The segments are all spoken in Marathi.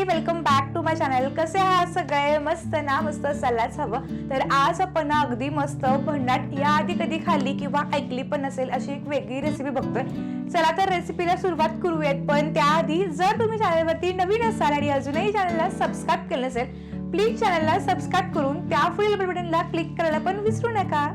मंडळी welcome back to my channel कसे आहात सगळे? मस्त ना मस्त सल्लाच हवं. तर आज आपण ना अगदी मस्त भन्नाट या आधी कधी खाल्ली किंवा ऐकली पण नसेल अशी एक वेगळी रेसिपी बघतोय. चला तर रेसिपीला सुरुवात करूयात. पण त्याआधी जर तुम्ही चॅनलवरती नवीन असाल आणि अजूनही चॅनलला सबस्क्राईब केलं नसेल प्लीज चॅनलला सबस्क्राईब करून त्या पुढील बटनला क्लिक करायला पण विसरू नका.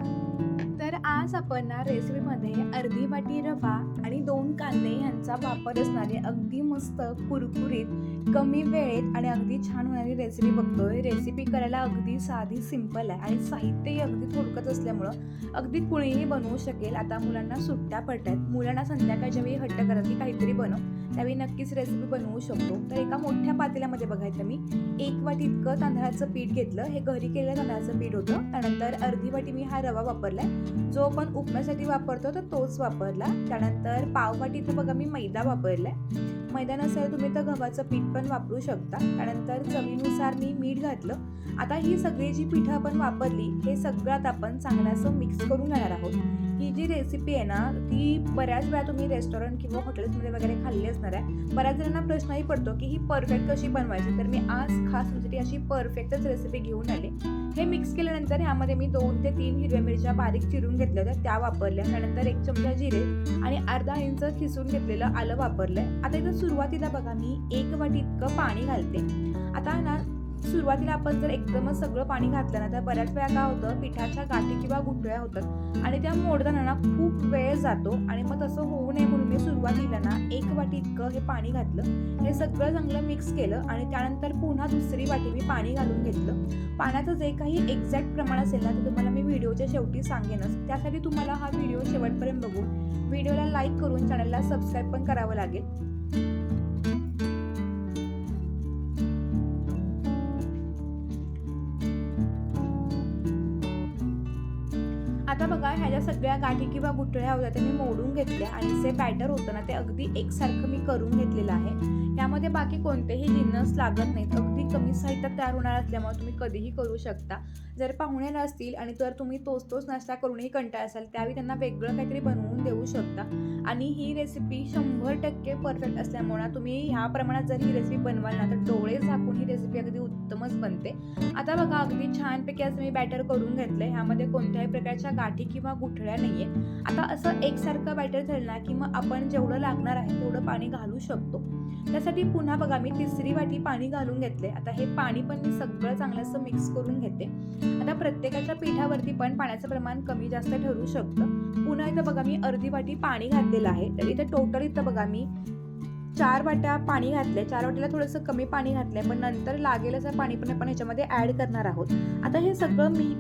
तर आज आपण ना रेसिपीमध्ये अर्धी वाटी रवा आणि दोन कांदे यांचा वापर असणारे अगदी मस्त कुरकुरीत कमी वेळेत आणि अगदी छान होणारी रेसिपी बघतोय. रेसिपी करायला अगदी साधी सिंपल आहे आणि साहित्यही अगदी थोडकत असल्यामुळं अगदी कुणीही बनवू शकेल. आता मुलांना सुट्ट्या पडतात मुलांना संध्याकाळच्या वेळी हट्ट करत की काहीतरी बनव. त्यावेळी नक्कीच रेसिपी बनवू शकतो. तर एका मोठ्या पातेल्यामध्ये बघायचं मी. एक वाटी इतकं तांदळाचं पीठ घेतलं. हे घरी केलेलं तांदळाचं पीठ होतं. त्यानंतर अर्धी वाटी मी हा रवा वापरलाय. जो आपण उपम्यासाठी वापरतो तर तोच वापरला. त्यानंतर पाव वाटी इथं बघा मी मैदा वापरलाय. मैदा नसेल तुम्ही तर गव्हाचं पीठ पण वापरू शकता. त्यानंतर चवीनुसार मी मीठ घातलं. आता ही सगळी जी पिठं आपण वापरली हे सगळ्यात आपण चांगलं असं मिक्स करून घेणार आहोत. ही जी रेसिपी आहे ना ती बऱ्याच वेळा तुम्ही रेस्टॉरंट किंवा हॉटेल्समध्ये वगैरे खाल्ली असणार आहे. बऱ्याच जणांना प्रश्नही पडतो की ही परफेक्ट कशी बनवायची? तर मी आज खास तुमच्यासाठी अशी परफेक्टच रेसिपी घेऊन आले. हे मिक्स केल्यानंतर ह्यामध्ये मी दोन ते तीन हिरव्या मिरच्या बारीक चिरून घेतल्या होत्या. त्या वापरल्या. त्यानंतर एक चमचा जिरे आणि अर्धा इंच खिसून घेतलेलं आलं वापरलंय. आता इथं सुरुवातीला बघा मी एक वाटी इतकं पाणी घालते. आता ना सुरुवातीला आपण जर एकदमच सगळं पाणी घातलं ना तर बऱ्याच वेळा काय होतं पिठाच्या गाठी किंवा गुठळ्या होतात. आणि त्या मोडताना ना खूप वेळ जातो आणि मग तसं होऊ नये म्हणून मी सुरुवातीला ना एक वाटी इतकं हे पाणी घातलं. हे सगळं चांगलं मिक्स केलं आणि त्यानंतर पुन्हा दुसरी वाटी मी पाणी घालून घेतलं. पाण्याचं जे काही एक्झॅक्ट प्रमाण असेल ना ते तुम्हाला मी व्हिडिओच्या शेवटी सांगेनच. त्यासाठी तुम्हाला हा व्हिडिओ शेवटपर्यंत बघून व्हिडिओला लाईक करून चॅनलला सबस्क्राईब पण करावं लागेल. आता बघा ह्याच्या सगळ्या गाठी किंवा गुठळ्या होत्या त्या मी मोडून घेतल्या आणि जे बॅटर होतं ना ते अगदी एकसारखं मी करून घेतलेलं आहे. यामध्ये बाकी कोणतेही जिन्नस लागत नाहीत. अगदी कमी साहित्यात तयार होणार असल्यामुळे तुम्ही कधीही करू शकता. जर पाहुणे नसतील आणि जर तुम्ही तोच तोच नाश्ता करूनही कंटाळ असाल त्यावेळी त्यांना वेगळं काहीतरी बनवून देऊ शकता. आणि ही रेसिपी शंभर टक्के परफेक्ट असल्यामुळे तुम्ही ह्या प्रमाणात जर ही रेसिपी बनवाल ना तर डोळे झाकून ही रेसिपी अगदी उत्तमच बनते. आता बघा अगदी छानपैकी असं मी बॅटर करून घेतलंय. ह्यामध्ये कोणत्याही प्रकारच्या गाठी किंवा गुठळ्या नाहीये. आता असं एकसारखं बॅटर झालं ना की मग आपण जेवढं लागणार आहे तेवढं पाणी घालू शकतो. त्यासाठी पुन्हा बघा मी तिसरी वाटी पाणी घालून घेतले आता हे पाणी पण मी सगळं चांगलं असं मिक्स करून घेते. आता प्रत्येकाच्या पिठावरती पण पाण्याचं प्रमाण कमी जास्त ठरू शकतं. पुन्हा इथं बघा मी अर्धी वाटी पाणी घातलेलं आहे. तर इथं टोटल इथं बघा मी चार वाट्या पाणी घातले चार वाट्याला थोडंसं कमी पाणी घातलंय. पण नंतर लागेल असं पाणी पण आपण ह्याच्यामध्ये ऍड करणार आहोत. आता हे सगळं मी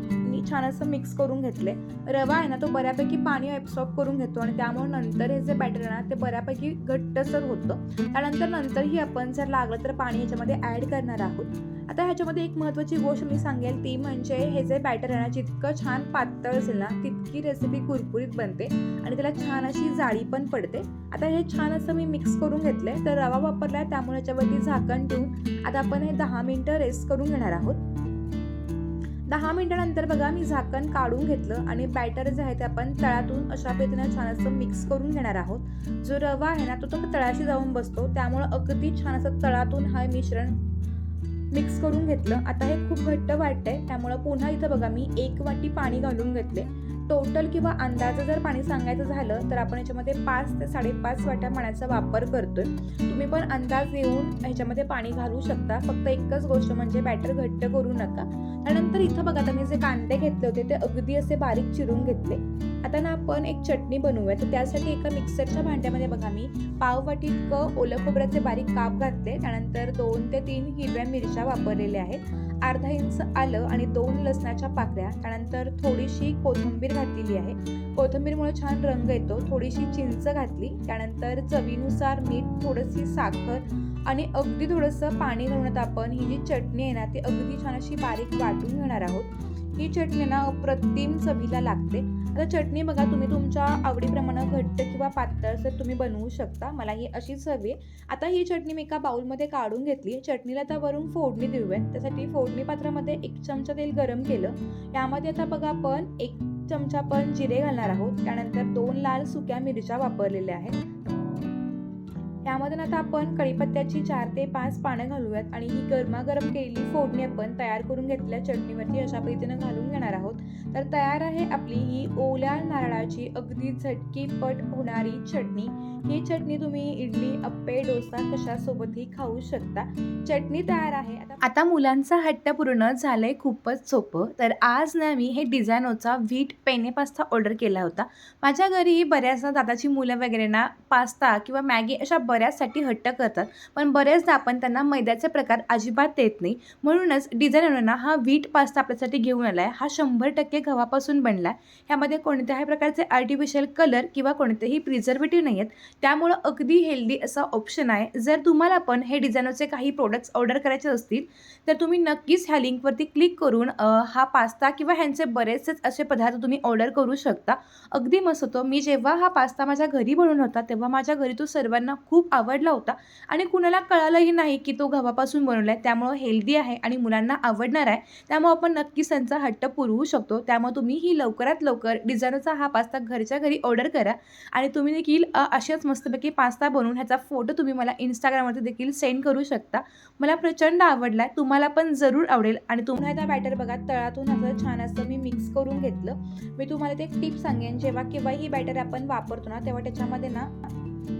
छान असं मिक्स करून घेतले. रवा आहे ना तो बऱ्यापैकी पाणी ॲब्सॉर्ब करून घेतो आणि त्यामुळे नंतर हे जे बॅटर आहे ना ते बऱ्यापैकी घट्टसर होतं. त्यानंतर नंतरही आपण जर लागलं तर पाणी ह्याच्यामध्ये ॲड करणार आहोत. आता ह्याच्यामध्ये एक महत्त्वाची गोष्ट मी सांगेल ती म्हणजे हे जे बॅटर आहे ना जितकं छान पातळ असेल ना तितकी रेसिपी कुरकुरीत बनते आणि त्याला छान अशी जाळी पण पडते. आता हे छान असं मी मिक्स करून घेतलंय तर रवा वापरलाय त्यामुळे याच्यावरती झाकण ठेवून आता आपण हे दहा मिनटं रेस्ट करून घेणार आहोत. दहा मिनिटानंतर बघा मी झाकण काढून घेतलं आणि बॅटर जे आहे ते आपण तळातून अशा पद्धतीनं छान असं मिक्स करून घेणार आहोत. जो रवा आहे ना तो तो तळाशी जाऊन बसतो. त्यामुळं अगदी छान असं तळातून हा मिश्रण मिक्स करून घेतलं. आता हे खूप घट्ट वाटतंय त्यामुळं पुन्हा इथं बघा मी एक वाटी पाणी घालून घेतले टोटल किंवा अंदाजं जर पाणी सांगायचं झालं तर आपण याच्यामध्ये पाच ते साडेपाच वाट्या पाण्याचा वापर करतोय. तुम्ही पण अंदाज येऊन ह्याच्यामध्ये पाणी घालू शकता. फक्त एकच गोष्ट म्हणजे बॅटर घट्ट करू नका. त्यानंतर इथं बघा आता मी जे कांदे घेतले होते ते अगदी असे बारीक चिरून घेतले. आता ना आपण एक चटणी बनवूया. तर त्यासाठी एका मिक्सरच्या भांड्यामध्ये बघा मी पाव वाटी इतकं ओलं खोबऱ्याचे बारीक काप घातले. त्यानंतर दोन ते तीन हिरव्या मिरच्या वापरलेल्या आहेत. अर्धा इंच आलं आणि दोन लसणाच्या पाकळ्या. त्यानंतर थोडीशी कोथिंबीर घातलेली आहे. कोथिंबीरमुळे छान रंग येतो. थोडीशी चिंच घातली. त्यानंतर चवीनुसार मीठ थोडीशी साखर आणि अगदी थोडंसं पाणी घालून आपण ही जी चटणी आहे ना ती अगदी छान अशी बारीक वाटून घेणार आहोत. ही चटणी ना अप्रतिम चवीला लागते. आता चटणी बघा तुम्ही तुमच्या आवडीप्रमाणे घट्ट किंवा पातळ असं तुम्ही बनवू शकता. मला ही अशीच हवी आहे. आता ही चटणी मी एका बाऊलमध्ये काढून घेतली. चटणीला आता वरून फोडणी देऊयात. त्यासाठी फोडणी पात्रामध्ये एक चमचा तेल गरम केलं. यामध्ये आता बघा आपण एक चमचा पण जिरे घालणार आहोत. त्यानंतर दोन लाल सुक्या मिरच्या वापरलेल्या आहेत. त्यामध्ये आता आपण कढीपत्त्याची चार ते पाच पानं घालूयात आणि ही गरमागरम केलेली फोडणी आपण तयार करून घेतलेल्या चटणीवरती अशा पद्धतीनं घालून घेणार आहोत. तर तयार आहे आपली ही ओल्या नारळाची अगदी झटकीपट होणारी चटणी. ही चटणी तुम्ही इडली अप्पे डोसा कशासोबतही खाऊ शकता. चटणी तयार आहे. आता मुलांचा हट्ट पूर्ण झालंय खूपच सोपं. तर आज ना मी हे डिझायनोचा व्हीट पेने पास्ता ऑर्डर केला होता. माझ्या घरी बऱ्याचदा दादाची मुलं वगैरे ना पास्ता किंवा मॅगी अशा बऱ्याचसाठी हट्ट करतात. पण बऱ्याचदा आपण त्यांना मैद्याचे प्रकार अजिबात देत नाही. म्हणूनच डिझायनरना हा व्हीट पास्ता आपल्यासाठी घेऊन आला आहे हा शंभर टक्के गव्हापासून बनला आहे ह्यामध्ये कोणत्याही प्रकारचे आर्टिफिशियल कलर किंवा कोणतेही प्रिझर्वेटिव्ह नाही आहेत त्यामुळं अगदी हेल्दी असा ऑप्शन आहे. जर तुम्हाला पण हे डिझायनरचे काही प्रोडक्ट्स ऑर्डर करायचे असतील तर तुम्ही नक्कीच ह्या लिंकवरती क्लिक करून हा पास्ता किंवा ह्यांचे बरेचसेच असे पदार्थ तुम्ही ऑर्डर करू शकता. अगदी मस्त होतो. मी जेव्हा हा पास्ता माझ्या घरी बनवून होता तेव्हा माझ्या घरी तो सर्वांना खूप आवडला होता. आणि कुणाला कळालंही नाही की तो गव्हापासून बनवला आहे त्यामुळं हेल्दी आहे आणि मुलांना आवडणार आहे. त्यामुळं आपण नक्कीच त्यांचा हट्ट पुरवू शकतो. त्यामुळे तुम्ही ही लवकरात लवकर डिझायनरचा हा पास्ता घरच्या घरी ऑर्डर करा. आणि तुम्ही देखील असेच मस्तपैकी पास्ता बनवून ह्याचा फोटो तुम्ही मला इंस्टाग्रामवरती देखील सेंड करू शकता. मला प्रचंड आवडला आहे तुम्हाला पण जरूर आवडेल. आणि तुम्हाला आता बॅटर बघा तळातून असं छान असं मी मिक्स करून घेतलं. मी तुम्हाला ते टिप सांगेन. जेव्हा किंवा ही बॅटर आपण वापरतो ना तेव्हा त्याच्यामध्ये ना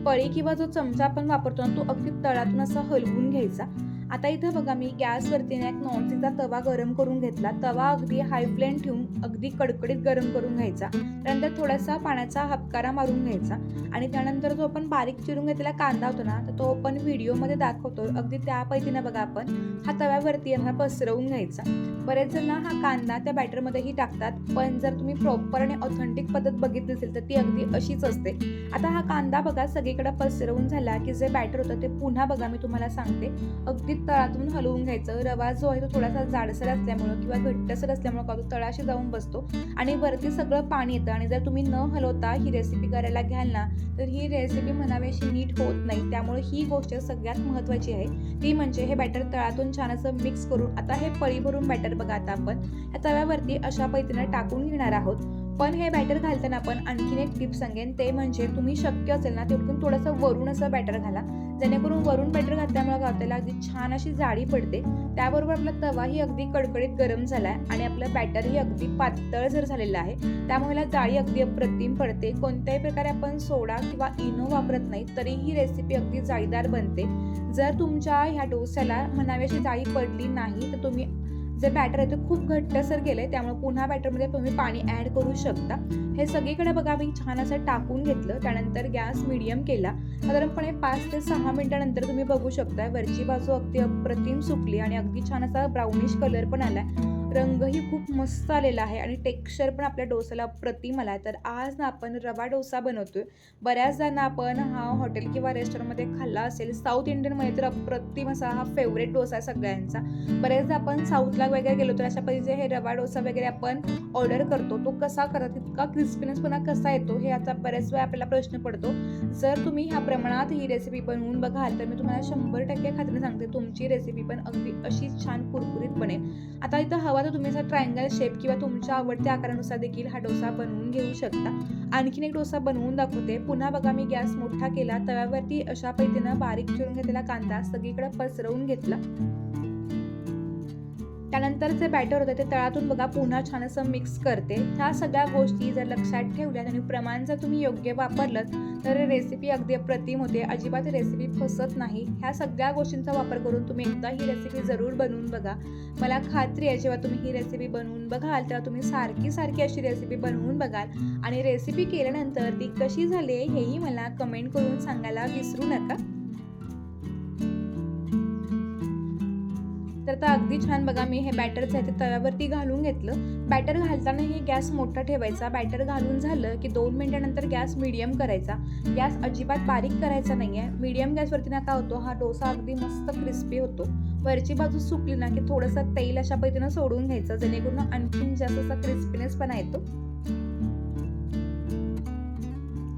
पळी किंवा जो चमचा आपण वापरतो ना तो अगदी तळातून असा हलवून घ्यायचा. आता इथं बघा मी गॅसवरती ना एक नॉनस्टिकचा तवा गरम करून घेतला. तवा अगदी हाय फ्लेम ठेवून अगदी कडकडीत गरम करून घ्यायचा. त्यानंतर थोडासा पाण्याचा हपकारा मारून घ्यायचा. आणि त्यानंतर जो आपण बारीक चिरून घेतलेला कांदा होतो ना तर तो आपण व्हिडिओमध्ये दाखवतो. अगदी त्या पद्धतीनं बघा आपण हा तव्यावरती यांना पसरवून घ्यायचा. बरेच जण हा कांदा त्या बॅटरमध्येही टाकतात. पण जर तुम्ही प्रॉपर आणि ऑथेंटिक पद्धत बघितली असेल तर ती अगदी अशीच असते. आता हा कांदा बघा सगळीकडे पसरवून झाला की जे बॅटर होतं ते पुन्हा बघा मी तुम्हाला सांगते. अगदी तळातून हलवून घ्यायचं. रवा जो आहे तो थोडासा जाडसर असल्यामुळं किंवा घट्टसर असल्यामुळं का तो तळाशी जाऊन बसतो. आणि वरती सगळं पाणी येतं. आणि जर तुम्ही न हलवता ही रेसिपी करायला घ्याल ना तर ही रेसिपी म्हणावी अशी नीट होत नाही. त्यामुळे ही गोष्ट सगळ्यात महत्त्वाची आहे. ती म्हणजे हे बॅटर तळातून छान असं मिक्स करून आता हे पळी भरून बॅटर बघा आता आपण. या तव्यावरती अशा पद्धतीनं टाकून घेणार आहोत. पण हे बॅटर घालताना आपण आणखीन एक टिप सांगेन. ते म्हणजे तुम्ही शक्य असेल ना तिथून थोडंसं वरून असं बॅटर घाला. जेणेकरून वरून बॅटर घातल्यामुळे गावतेला अगदी छान अशी जाळी पडते. त्याबरोबर आपला तवाही अगदी कडकडीत गरम झाला आहे आणि आपलं बॅटरही अगदी पातळ जर झालेलं आहे त्यामुळे जाळी अगदी अप्रतिम पडते. कोणत्याही प्रकारे आपण सोडा किंवा इनो वापरत नाही तरी ही रेसिपी अगदी जाळीदार बनते. जर तुमच्या ह्या डोस्याला म्हणावी अशी जाळी पडली नाही तर तुम्ही जे बॅटर आहे ते खूप घट्टसर गेलंय त्यामुळे पुन्हा बॅटरमध्ये तुम्ही पाणी ॲड करू शकता. हे सगळीकडे बघा मी छान असं टाकून घेतलं. त्यानंतर गॅस मिडियम केला. साधारणपणे पाच ते सहा मिनिटानंतर तुम्ही बघू शकता वरची बाजू अगदी अप्रतिम सुकली आणि अगदी छान असा ब्राउनिश कलर पण आला आहे रंगही खूप मस्त आलेला आहे आणि टेक्स्चर पण आपल्या डोसाला अप्रतिम आला आहे. तर आज ना आपण रवा डोसा बनवतोय. बऱ्याचदा ना आपण हा हॉटेल किंवा रेस्टॉरंटमध्ये खाल्ला असेल साऊथ इंडियनमध्ये तर अप्रतिम असा हा फेवरेट डोसा आहे सगळ्यांचा. बऱ्याचदा आपण साऊथला वगैरे गेलो तर अशा पद्धतीचे हे रवा डोसा वगैरे आपण ऑर्डर करतो. तो कसा करतात इतका क्रिस्पीनेसपणा कसा येतो हे आता बऱ्याच वेळा आपल्याला प्रश्न पडतो. जर तुम्ही ह्या प्रमाणात ही रेसिपी बनवून बघाल तर मी तुम्हाला शंभर टक्के खात्रीने सांगते तुमची रेसिपी पण अगदी अशीच छान कुरकुरीत बनेल आता इथं हवा तर तुम्ही असा ट्रायंगल शेप किंवा तुमच्या आवडत्या आकारानुसार देखील हा डोसा बनवून घेऊ शकता. आणखीन एक डोसा बनवून दाखवते. पुन्हा बघा मी गॅस मोठा केला. तव्यावरती अशा पद्धतीनं बारीक चिरून घेतलेला कांदा सगळीकडे पसरवून घेतला. त्यानंतर जे बॅटर होतं ते तळातून बघा पुन्हा छान असं मिक्स करते. ह्या सगळ्या गोष्टी जर लक्षात ठेवल्यात आणि प्रमाण जर तुम्ही योग्य वापरलं तर रेसिपी अगदी अप्रतिम होते. अजिबात रेसिपी फसत नाही. ह्या सगळ्या गोष्टींचा वापर करून तुम्ही एकदा ही रेसिपी जरूर बनवून बघा. मला खात्री आहे जेव्हा तुम्ही ही रेसिपी बनवून बघाल तेव्हा तुम्ही सारखी सारखी अशी रेसिपी बनवून बघाल. आणि रेसिपी केल्यानंतर ती कशी झाली हेही मला कमेंट करून सांगायला विसरू नका. तर अगदी छान बघा मी हे बॅटरचं आहे ते तव्यावरती घालून घेतलं. बॅटर घालतानाही गॅस मोठा ठेवायचा. बॅटर घालून झालं की दोन मिनिटानंतर गॅस मिडियम करायचा. गॅस अजिबात बारीक करायचा नाही आहे मिडियम गॅसवरती ना काय होतो हा डोसा अगदी मस्त क्रिस्पी होतो. वरची बाजू सुकली ना की थोडंसं तेल अशा पद्धतीनं सोडून घ्यायचं जेणेकरून आणखीन जास्त असा क्रिस्पीनेस पण येतो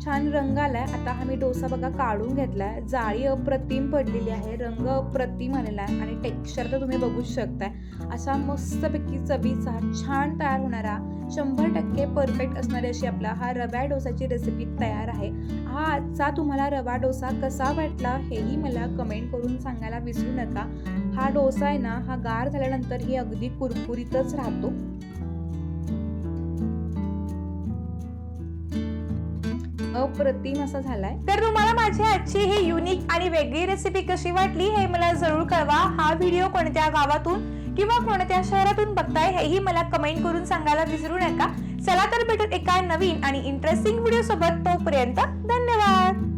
छान रंग आलाय. आता हा मी डोसा बघा काढून घेतलाय. जाळी अप्रतिम पडलेली आहे. रंग अप्रतिम आलेला आहे. आणि टेक्स्चर तर तुम्ही बघूच शकताय. असा मस्तपैकी चवीचा छान तयार होणारा शंभर टक्के परफेक्ट असणारी अशी आपला हा रव्या डोसाची रेसिपी तयार आहे. हा आजचा तुम्हाला रवा डोसा कसा वाटला हेही मला कमेंट करून सांगायला विसरू नका. हा डोसा आहे ना हा गार झाल्यानंतर ही अगदी कुरकुरीतच राहतो. अप्रतिम असा झालाय. तर तुम्हाला माझी आजची ही युनिक आणि वेगळी रेसिपी कशी वाटली हे मला जरूर कळवा. हा व्हिडिओ कोणत्या गावातून किंवा कोणत्या शहरातून बघताय हेही मला कमेंट करून सांगायला विसरू नका. चला तर भेटत एका नवीन आणि इंटरेस्टिंग व्हिडिओ सोबत तोपर्यंत धन्यवाद.